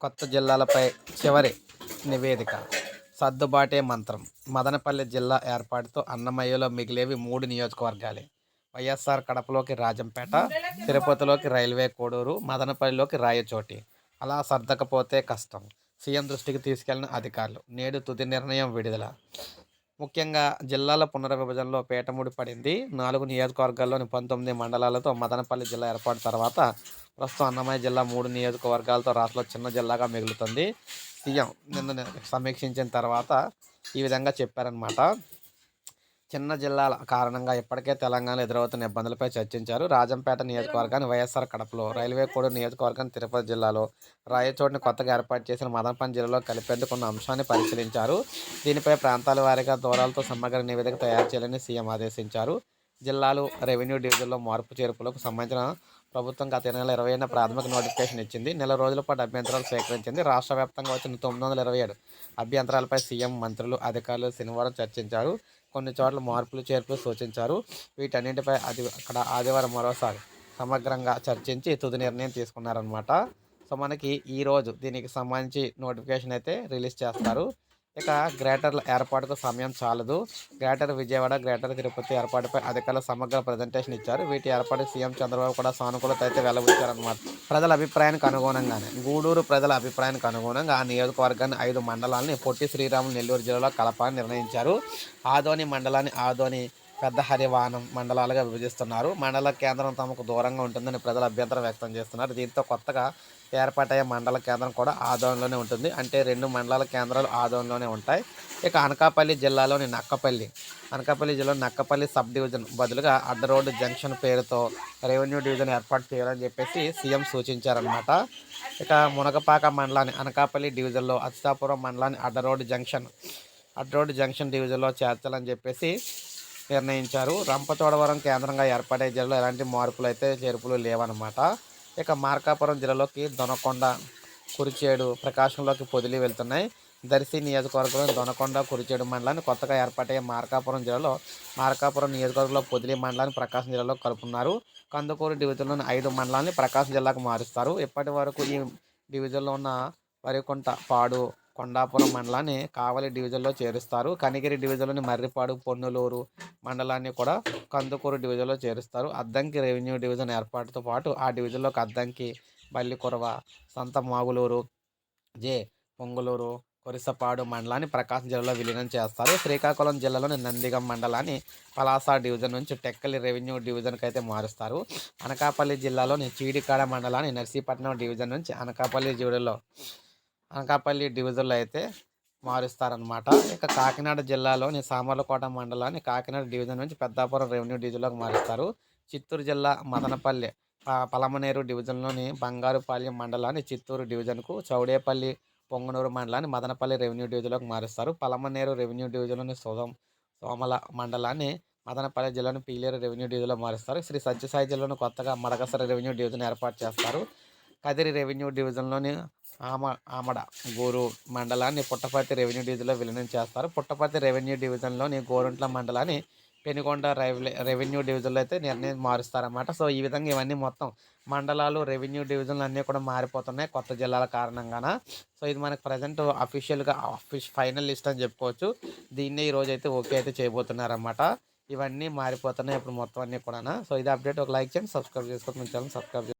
కొత్త జిల్లాలపై చివరి నివేదిక. సర్దుబాటే మంత్రం. మదనపల్లి జిల్లా ఏర్పాటుతో అన్నమయ్యలో మిగిలేవి మూడు నియోజకవర్గాలే. వైఎస్ఆర్ కడపలోకి రాజంపేట తిరుపతిలోకి రైల్వే కోడూరు మదనపల్లిలోకి రాయచోటి. అలా సర్దకపోతే కష్టం. సీఎం దృష్టికి తీసుకెళ్ళిన అధికారులు. నేడు తుది నిర్ణయం విడుదల. ముఖ్యంగా జిల్లాల పునర్విభజనలో పీటముడి పడింది. నాలుగు నియోజకవర్గాల్లోని పంతొమ్మిది మండలాలతో మదనపల్లి జిల్లా ఏర్పాటు తర్వాత ప్రస్తుతం అన్నమయ్య జిల్లా మూడు నియోజకవర్గాలతో రాష్ట్రంలో చిన్న జిల్లాగా మిగులుతుంది. సీఎం నిన్న సమీక్షించిన తర్వాత ఈ విధంగా చెప్పారనమాట చిన్న జిల్లాల కారణంగా ఇప్పటికే తెలంగాణలో ఎదురవుతున్న ఇబ్బందులపై చర్చించారు. రాజంపేట నియోజకవర్గాన్ని వైఎస్ఆర్ కడపలో రైల్వే కోడు నియోజకవర్గాన్ని తిరుపతి జిల్లాలో రాయచోటిని కొత్తగా ఏర్పాటు చేసిన మదనపల్లి జిల్లాలో కలిపేందుకున్న అంశాన్ని పరిశీలించారు. దీనిపై ప్రాంతాల వారీగా దూరాలతో సమగ్ర నివేదిక తయారు చేయాలని సీఎం ఆదేశించారు. జిల్లాలు రెవెన్యూ డివిజన్లో మార్పు చేర్పులకు సంబంధించిన ప్రభుత్వం గత నెల ఇరవై ఏడున ప్రాథమిక నోటిఫికేషన్ ఇచ్చింది. నెల రోజుల పాటు అభ్యంతరాలు స్వీకరించింది రాష్ట్ర వ్యాప్తంగా వచ్చిన తొమ్మిది వందల ఇరవై ఏడు అభ్యంతరాలపై సీఎం మంత్రులు అధికారులు శనివారం చర్చించారు. కొన్ని చోట్ల మార్పులు చేర్పులు సూచించారు. వీటన్నింటిపై అది అక్కడ ఆదివారం మరోసారి సమగ్రంగా చర్చించి తుది నిర్ణయం తీసుకున్నారనమాట సో మనకి ఈరోజు దీనికి సంబంధించి నోటిఫికేషన్ అయితే రిలీజ్ చేస్తారు. ఇక గ్రేటర్ ఏర్పాటుకు సమయం చాలదు. గ్రేటర్ విజయవాడ గ్రేటర్ తిరుపతి ఏర్పాటుపై అధికారులు సమగ్ర ప్రజెంటేషన్ ఇచ్చారు. వీటి ఏర్పాటు సీఎం చంద్రబాబు కూడా సానుకూలత అయితే వెల్లబుచ్చారనమాట ప్రజల అభిప్రాయానికి అనుగుణంగానే గూడూరు ప్రజల అభిప్రాయానికి అనుగుణంగా ఆ నియోజకవర్గాన్ని ఐదు మండలాలని పొట్టి శ్రీరాములు నెల్లూరు జిల్లాలో కలపాలని నిర్ణయించారు. ఆదోని మండలాన్ని ఆదోని పెద్ద హరివానం మండలాలుగా విభజిస్తున్నారు. మండల కేంద్రం తమకు దూరంగా ఉంటుందని ప్రజలు అభ్యంతరం వ్యక్తం చేస్తున్నారు. దీంతో కొత్తగా ఏర్పాటయ్యే మండల కేంద్రం కూడా ఆదోన్లోనే ఉంటుంది. అంటే రెండు మండలాల కేంద్రాలు ఆదోన్లోనే ఉంటాయి. ఇక అనకాపల్లి జిల్లాలోని నక్కపల్లి అనకాపల్లి జిల్లాలో నక్కపల్లి సబ్ డివిజన్ బదులుగా అడ్డ రోడ్డు జంక్షన్ పేరుతో రెవెన్యూ డివిజన్ ఏర్పాటు చేయాలని చెప్పేసి సీఎం సూచించారనమాట ఇక మునగపాక మండలాన్ని అనకాపల్లి డివిజన్లో అచ్యుతాపురం మండలాన్ని Adda road junction Adda road junction డివిజన్లో చేర్చాలని చెప్పేసి నిర్ణయించారు. రంపచోడవరం కేంద్రంగా ఏర్పడే జిల్లాలో ఎలాంటి మార్పులు అయితే చేర్పులు లేవన్నమాట. ఇక మార్కాపురం జిల్లాలోకి దొనకొండ కురిచేడు ప్రకాశంలోకి పొదిలి వెళ్తున్నాయి. దర్శి నియోజకవర్గంలో దొనకొండ కురిచేడు మండలాన్ని కొత్తగా ఏర్పాటయ్యే మార్కాపురం జిల్లాలో మార్కాపురం నియోజకవర్గంలో పొదిలి మండలాన్ని ప్రకాశం జిల్లాలో కలుపుతున్నారు. కందుకూరు డివిజన్లోని ఐదు మండలాన్ని ప్రకాశం జిల్లాకు మారుస్తారు. ఇప్పటి వరకు ఈ డివిజన్లో ఉన్న వరికుంట పాడు కొండాపురం మండలాన్ని కావలి డివిజన్లో చేరుస్తారు. కనిగిరి డివిజన్లోని మర్రిపాడు పొన్నులూరు మండలాన్ని కూడా కందుకూరు డివిజన్లో చేరుస్తారు. అద్దంకి రెవెన్యూ డివిజన్ ఏర్పాటుతో పాటు ఆ డివిజన్లోకి అద్దంకి బల్లికొరవ సంత మాగులూరు జే. పొంగులూరు కొరిసపాడు మండలాన్ని ప్రకాశం జిల్లాలో విలీనం చేస్తారు. శ్రీకాకుళం జిల్లాలోని నందిగం మండలాన్ని పలాస డివిజన్ నుంచి టెక్కలి రెవెన్యూ డివిజన్కి అయితే మారుస్తారు. అనకాపల్లి జిల్లాలోని చీడికాడ మండలాన్ని నర్సీపట్నం డివిజన్ నుంచి అనకాపల్లి జిల్లాలో అనకాపల్లి డివిజన్లో అయితే మారుస్తారనమాట ఇక కాకినాడ జిల్లాలోని సామర్లకోట మండలాన్ని కాకినాడ డివిజన్ నుంచి పెద్దాపురం రెవెన్యూ డివిజన్లోకి మారుస్తారు. చిత్తూరు జిల్లా మదనపల్లి పలమనేరు డివిజన్లోని బంగారుపాలెం మండలాన్ని చిత్తూరు డివిజన్కు చౌడేపల్లి పొంగనూరు మండలాన్ని మదనపల్లి రెవెన్యూ డివిజన్లోకి మారుస్తారు. పలమనేరు రెవెన్యూ డివిజన్లోని సోదం సోమల మండలాన్ని మదనపల్లి జిల్లాను పీలేరు రెవెన్యూ డివిజన్లో మారుస్తారు. శ్రీ సత్యసాయి జిల్లాను కొత్తగా మడగసర రెవెన్యూ డివిజన్ ఏర్పాటు చేస్తారు. కదిరి రెవెన్యూ డివిజన్లోని ఆమ ఆమడ. గూరు మండలాన్ని పుట్టపర్తి రెవెన్యూ డివిజన్లో విలీనం చేస్తారు. పుట్టపర్తి రెవెన్యూ డివిజన్లోని గోరుంట్ల మండలాన్ని పెనుకొండ రెవెన్యూ డివిజన్లో అయితే నిర్ణయం మారుస్తారన్నమాట. సో ఈ విధంగా ఇవన్నీ మొత్తం మండలాలు రెవెన్యూ డివిజన్లు అన్నీ కూడా మారిపోతున్నాయి కొత్త జిల్లాల కారణంగాన. సో ఇది మనకు ప్రజెంట్ అఫీషియల్గా అఫీష్ ఫైనల్ లిస్ట్ అని చెప్పుకోవచ్చు. దీన్ని ఈరోజు అయితే ఓకే అయితే చేయబోతున్నారన్నమాట. ఇవన్నీ మారిపోతున్నాయి ఇప్పుడు మొత్తం అన్నీ కూడా సో ఇది అప్డేట్. ఒక లైక్ చేయండి సబ్స్క్రైబ్ చేసుకోండి. మన ఛానల్ సబ్స్క్రైబ్